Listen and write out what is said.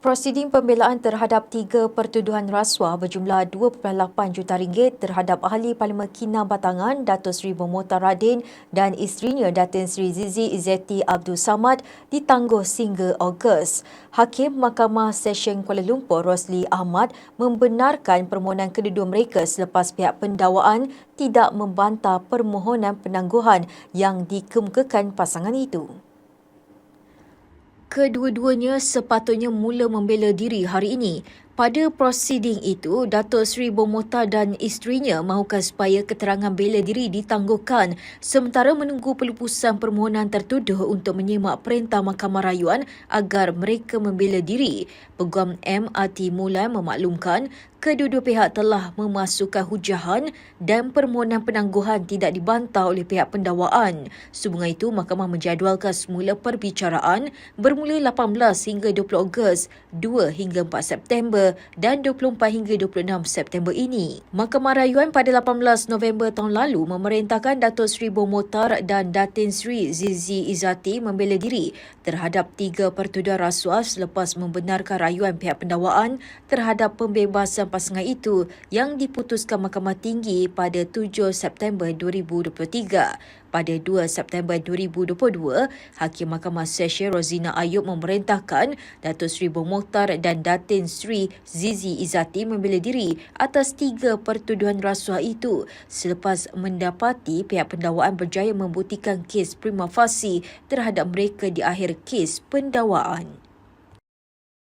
Prosiding pembelaan terhadap tiga pertuduhan rasuah berjumlah 2.8 juta ringgit terhadap ahli Parlimen Kinabatangan Datuk Seri Momotar Radin dan isterinya Datin Seri Zizi Izzeti Abdul Samad ditangguh sehingga Ogos. Hakim Mahkamah Session Kuala Lumpur Rosli Ahmad membenarkan permohonan kedua-dua mereka selepas pihak pendawaan tidak membantah permohonan penangguhan yang dikemukakan pasangan itu. Kedua-duanya sepatutnya mula membela diri hari ini. Pada prosiding itu, Datuk Seri Bomota dan isterinya mahukan supaya keterangan bela diri ditangguhkan sementara menunggu pelupusan permohonan tertuduh untuk menyemak perintah Mahkamah Rayuan agar mereka membela diri. Peguam MRT Mulai memaklumkan kedua-dua pihak telah memasukkan hujahan dan permohonan penangguhan tidak dibantah oleh pihak pendakwaan. Sehubungan itu, mahkamah menjadualkan semula perbicaraan bermula 18 hingga 20 Ogos, 2 hingga 4 September dan 24 hingga 26 September ini. Mahkamah Rayuan pada 18 November tahun lalu memerintahkan Datuk Seri Bomotar dan Datin Seri Zizi Izati membela diri terhadap tiga pertuduhan rasuah selepas membenarkan rayuan pihak pendakwaan terhadap pembebasan pasangan itu yang diputuskan Mahkamah Tinggi pada 7 September 2023. Pada 2 September 2022, Hakim Mahkamah Session Rozina Ayub memerintahkan Datuk Seri Bomokhtar dan Datin Sri Zizi Izati membela diri atas tiga pertuduhan rasuah itu selepas mendapati pihak pendakwaan berjaya membuktikan kes prima facie terhadap mereka di akhir kes pendakwaan.